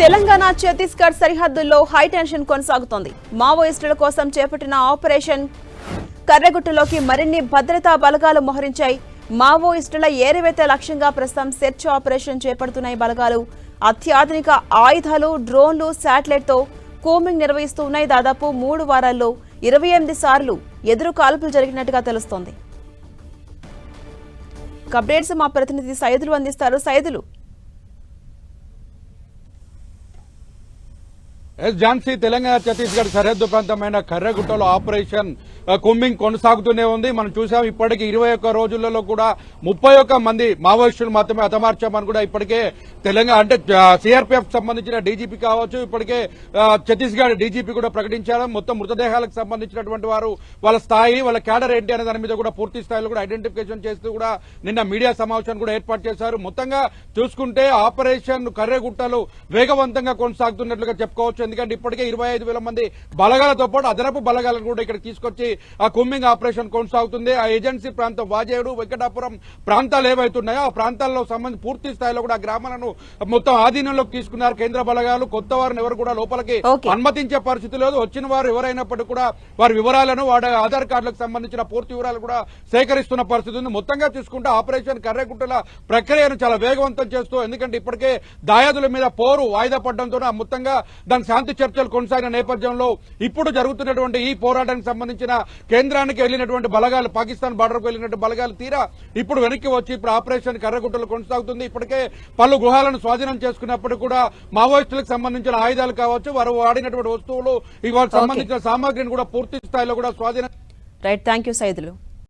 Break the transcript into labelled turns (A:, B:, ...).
A: తెలంగాణ ఛత్తీస్గఢ్ సరిహద్దుల్లో high tension కొనసాగుతోంది. మావోయిస్టుల కోసం చేపట్టిన ఆపరేషన్ కర్రగుట్టలోకి మరిన్ని భద్రతా బలగాలు మోహరించాయి. మావోయిస్టుల ఏరివేత లక్ష్యంగా ప్రస్తుతం సెర్చ్ ఆపరేషన్ చేపడుతున్నాయి బలగాలు. అత్యాధునిక ఆయుధాలు డ్రోన్లు శాటిలైట్తో కూమింగ్ నిర్వహిస్తూ ఉన్నాయి. దాదాపు మూడు వారాల్లో ఇరవై ఎనిమిది సార్లు ఎదురు కాల్పులు జరిగినట్టుగా తెలుస్తోంది. అప్డేట్స్ మా ప్రతినిధి సైదులు అందిస్తారు. సైదులు
B: ఎస్ ఝాన్సీ తెలంగాణ ఛత్తీస్గఢ్ సరిహద్దు ప్రాంతమైన కర్రగుట్టలో ఆపరేషన్ కుంబింగ్ కొనసాగుతూనే ఉంది. మనం చూసాం ఇప్పటికి ఇరవై ఒక్క రోజులలో కూడా ముప్పై ఒక్క మంది మావోయిస్టులు మాత్రమే హతమార్చామని కూడా ఇప్పటికే తెలంగాణ అంటే సిఆర్పీఎఫ్ సంబంధించిన డీజీపీ కావచ్చు ఇప్పటికే ఛత్తీస్గఢ్ డీజీపీ కూడా ప్రకటించారు. మొత్తం మృతదేహాలకు సంబంధించినటువంటి వారు వాళ్ళ స్థాయి వాళ్ళ క్యాడర్ ఏంటి అనే దాని మీద కూడా పూర్తి స్థాయిలో కూడా ఐడెంటిఫికేషన్ చేస్తూ కూడా నిన్న మీడియా సమావేశాన్ని కూడా ఏర్పాటు చేశారు. మొత్తంగా చూసుకుంటే ఆపరేషన్ కర్రెగుట్టలు వేగవంతంగా కొనసాగుతున్నట్లుగా చెప్పుకోవచ్చు. ఎందుకంటే ఇప్పటికే ఇరవై ఐదు వేల మంది బలగాలతో పాటు అదనపు బలగాలను కూడా ఇక్కడ తీసుకొచ్చి ఆ కుమ్మింగ్ ఆపరేషన్ కొనసాగుతుంది. ఆ ఏజెన్సీ ప్రాంతం వాజేడు వెంకటాపురం ప్రాంతాలు ఏవైతున్నాయో ఆ ప్రాంతాల్లో సంబంధించి పూర్తి స్థాయిలో కూడా ఆ గ్రామాలను మొత్తం ఆధీనంలోకి తీసుకున్నారు కేంద్ర బలగాలు. కొత్త వారిని ఎవరు కూడా లోపలికి. అనుమతించే పరిస్థితి లేదు. వచ్చిన వారు ఎవరైనప్పటికీ కూడా వారి వివరాలను వారి ఆధార్ కార్డులకు సంబంధించిన పూర్తి వివరాలు కూడా సేకరిస్తున్న పరిస్థితి ఉంది. మొత్తంగా చూసుకుంటే ఆపరేషన్ కర్రెగుట్టల ప్రక్రియను చాలా వేగవంతం చేస్తూ ఎందుకంటే ఇప్పటికే దాయాదుల మీద పోరు వాయిదా పడడంతో మొత్తంగా దాని శాంతి చర్చలు కొనసాగిన నేపథ్యంలో ఇప్పుడు జరుగుతున్నటువంటి ఈ పోరాటానికి సంబంధించిన కేంద్రానికి వెళ్ళినటువంటి బలగాలు పాకిస్తాన్ బార్డర్కు వెళ్ళినటువంటి బలగాలు తీరా ఇప్పుడు వెనక్కి వచ్చి ఇప్పుడు ఆపరేషన్ కర్రగుట్టలు కొనసాగుతుంది. ఇప్పటికే పలు గృహాలను స్వాధీనం చేసుకున్నప్పుడు కూడా మావోయిస్టులకు సంబంధించిన ఆయుధాలు కావచ్చు వారు వాడినటువంటి వస్తువులు ఇవాళ సంబంధించిన సామాగ్రిని కూడా పూర్తి స్థాయిలో కూడా స్వాధీనం
A: రైట్ థ్యాంక్ యూ సైదులు.